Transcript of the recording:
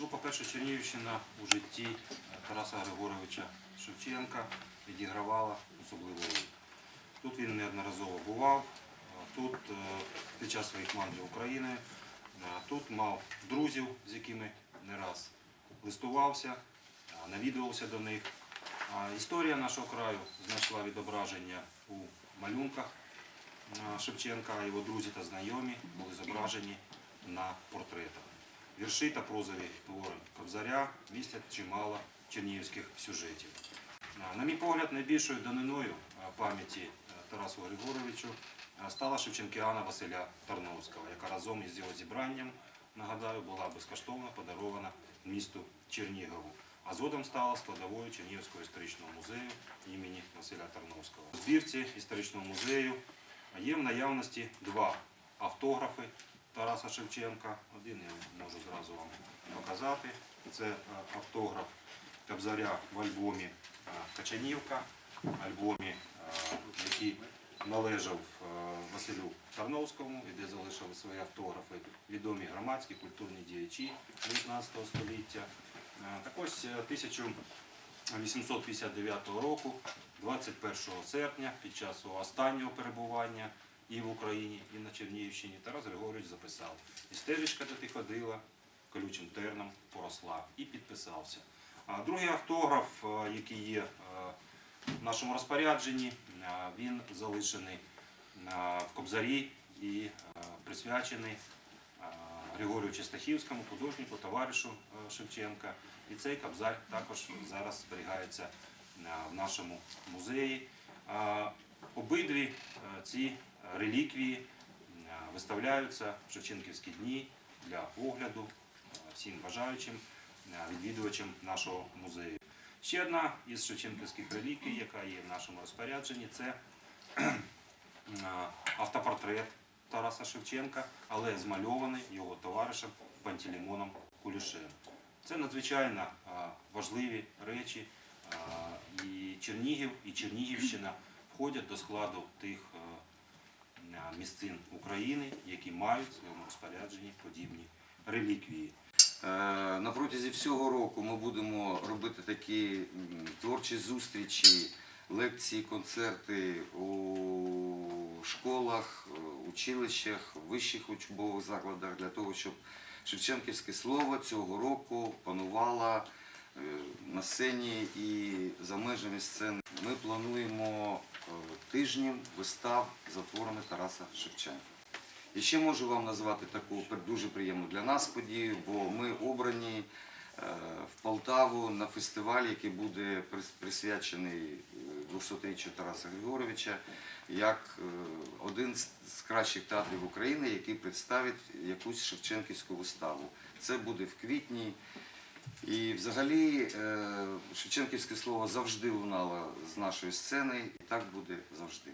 Ну, по-перше, Чернігівщина у житті е, Тараса Григоровича Шевченка відігравала особливу роль. Тут він неодноразово бував, е, тут е, під час своїх мандрів України, тут мав друзів, з якими не раз листувався, навідувався до них. Історія нашого краю знайшла відображення у малюнках Шевченка, його друзі та знайомі були зображені на портретах. Вірші та прозові твори Кобзаря містять чимало чернігівських сюжетів. На мій погляд, найбільшою даниною пам'яті е, Тарасу Григоровичу стала Шевченкіана Василя Тарновського, яка разом із його зібранням, нагадаю, була безкоштовно подарована місту Чернігову. А згодом стала складовою Чернігівського історичного музею імені Василя Тарновського. У збірці історичного музею є в наявності два автографи Тараса Шевченка. Один я можу зразу вам показати. Це е, автограф Кобзаря в альбомі е, Качанівка, альбомі, е, який належав Василю Тарновському, і де залишили свої автографи відомі громадські культурні діячі 19 століття. Так ось е, 1859 року, 21 серпня, під час останнього перебування і в Україні, і на Чернігівщині, Тарас Григорович записав «І стежечка, де ти ходила, колючим терном поросла» і підписався. А другий автограф, е, який є е, в нашому розпорядженні, е, він залишений в Кобзарі і присвячений Григорію Чистахівському, художнику, товаришу Шевченка. І цей кобзар також зараз зберігається в нашому музеї. Обидві е, ці реліквії е, виставляються в Шевченківські дні для огляду е, всім бажаючим відвідувачам нашого музею. Ще одна із шевченківських реліквій, яка є в нашому розпорядженні, це автопортрет Тараса Шевченка, але змальований його товаришем Пантелеймоном Кулішем. Це надзвичайно важливі речі, і Чернігів, і Чернігівщина входять до складу тих е, е, місцин України, які мають в своєму розпорядженні подібні реліквії. Е, На протязі всього року ми будемо робити такі творчі зустрічі, лекції, концерти у школах, училищах, вищих учбових закладах для того, щоб Шевченківське слово цього року панувало на сцені і за межами сцени. Ми плануємо е, тижнем вистав за творами Тараса Шевченка. І ще можу вам назвати таку дуже приємну для нас подію, бо ми обрані е, в Полтаву на фестиваль, який буде присвячений е, 200-річчю Тараса Григоровича, як е, один з кращих театрів України, який представить якусь Шевченківську виставу. Це буде в квітні. І взагалі е, Шевченківське слово завжди лунало з нашої сцени, і так буде завжди.